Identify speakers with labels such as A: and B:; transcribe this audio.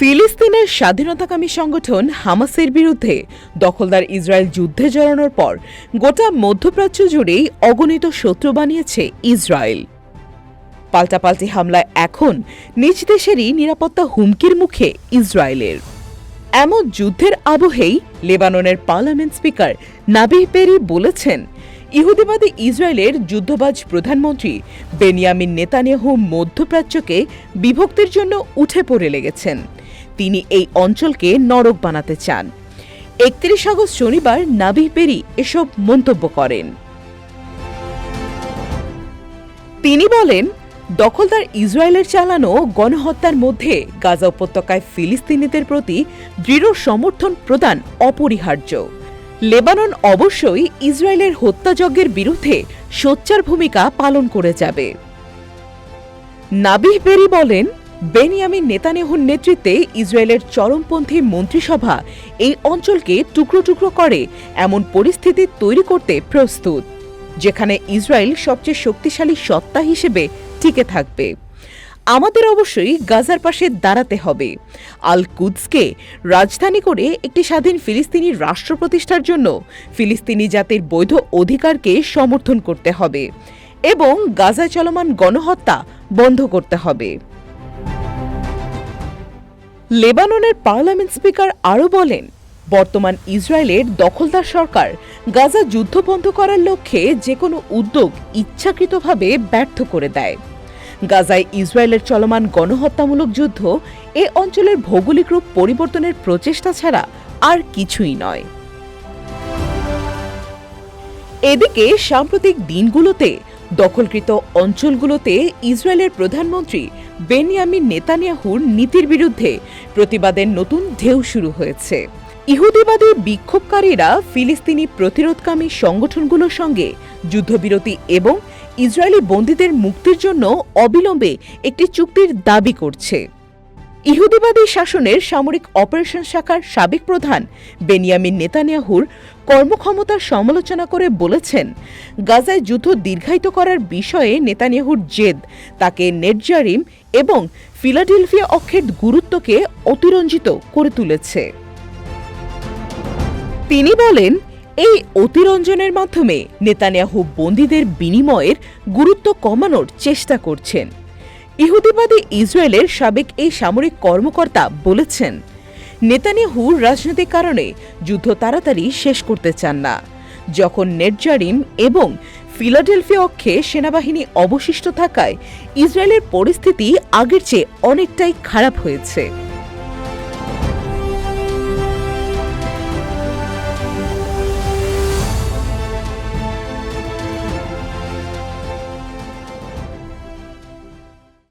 A: ফিলিস্তিনের স্বাধীনতাকামী সংগঠন হামাসের বিরুদ্ধে দখলদার ইসরায়েল যুদ্ধে জড়ানোর পর গোটা মধ্যপ্রাচ্য জুড়েই অগণিত শত্রু বানিয়েছে ইসরায়েল পাল্টাপাল্টি হামলায় এখন নিজ দেশেরই নিরাপত্তা হুমকির মুখে ইসরায়েলের এমন যুদ্ধের আবহেই লেবাননের পার্লামেন্ট স্পিকার নাবিহ পেরি বলেছেন ইহুদিবাদী ইসরায়েলের যুদ্ধবাজ প্রধানমন্ত্রী বেনিয়ামিন নেতানিয়াহু মধ্যপ্রাচ্যকে বিভক্তির জন্য উঠে পড়ে লেগেছেন তিনি এই অঞ্চলকে নরক বানাতে চান একত্রিশ আগস্ট শনিবার নাবি পেরি এসব মন্তব্য করেন তিনি বলেন দখলদার ইসরায়েলের চালানো গণহত্যার মধ্যে গাজা উপত্যকায় ফিলিস্তিনিদের প্রতি দৃঢ় সমর্থন প্রদান অপরিহার্য লেবানন অবশ্যই ইসরায়েলের হত্যাযজ্ঞের বিরুদ্ধে সোচ্চার ভূমিকা পালন করে যাবে নাবিহ বেরি বলেন বেনিয়ামিন নেতানেহুর নেতৃত্বে ইসরায়েলের চরমপন্থী মন্ত্রিসভা এই অঞ্চলকে টুকরো টুকরো করে এমন পরিস্থিতি তৈরি করতে প্রস্তুত যেখানে ইসরায়েল সবচেয়ে শক্তিশালী সত্তা হিসেবে টিকে থাকবে আমাদের অবশ্যই গাজার পাশে দাঁড়াতে হবে আল কুদসকে রাজধানী করে একটি স্বাধীন ফিলিস্তিনি রাষ্ট্র প্রতিষ্ঠার জন্য ফিলিস্তিনি জাতির বৈধ অধিকারকে সমর্থন করতে হবে এবং গাজায় চলমান গণহত্যা বন্ধ করতে হবে লেবাননের পার্লামেন্ট স্পিকার আরও বলেন বর্তমান ইসরায়েলের দখলদার সরকার গাজা যুদ্ধ বন্ধ করার লক্ষ্যে যে কোনো উদ্যোগ ইচ্ছাকৃতভাবে ব্যর্থ করে দেয় গাজায় ইসরায়েলের চলমান গণহত্যামূলক যুদ্ধ এ অঞ্চলের ভৌগোলিক রূপ পরিবর্তনের প্রচেষ্টা ছাড়া আর কিছুই নয় এদিকে সাম্প্রতিক দিনগুলোতে দখলকৃত অঞ্চলগুলোতে ইসরায়েলের প্রধানমন্ত্রী বেনিয়ামিন নেতানিয়াহুর নীতির বিরুদ্ধে প্রতিবাদের নতুন ঢেউ শুরু হয়েছে ইহুদিবাদী বিক্ষোভকারীরা ফিলিস্তিনি প্রতিরোধকামী সংগঠনগুলোর সঙ্গে যুদ্ধবিরতি এবং ইসরায়েলি বন্দীদের মুক্তির জন্য অবিলম্বে একটি চুক্তির দাবি করছে ইহুদিবাদী শাসনের সামরিক অপারেশন শাখার সাবেক প্রধান বেনিয়ামিন নেতানিয়াহুর কর্মক্ষমতার সমালোচনা করে বলেছেন গাজায় যুদ্ধ দীর্ঘায়িত করার বিষয়ে নেতানিয়াহুর জেদ তাকে নেটজারিম এবং ফিলাডেলফিয়া অক্ষের গুরুত্বকে অতিরঞ্জিত করে তুলেছে তিনি বলেন এই অতিরঞ্জনের মাধ্যমে নেতানিয়াহু বন্দীদের বিনিময়ের গুরুত্ব কমানোর চেষ্টা করছেন ইহুদিবাদী ইসরায়েলের সাবেক এই সামরিক কর্মকর্তা বলেছেন নেতানিয়াহু রাজনৈতিক কারণে যুদ্ধ তাড়াতাড়ি শেষ করতে চান না যখন নেটজারিম এবং ফিলাডেলফিয়া অক্ষে সেনাবাহিনী অবশিষ্ট থাকায় ইসরায়েলের পরিস্থিতি আগের চেয়ে অনেকটাই খারাপ হয়েছে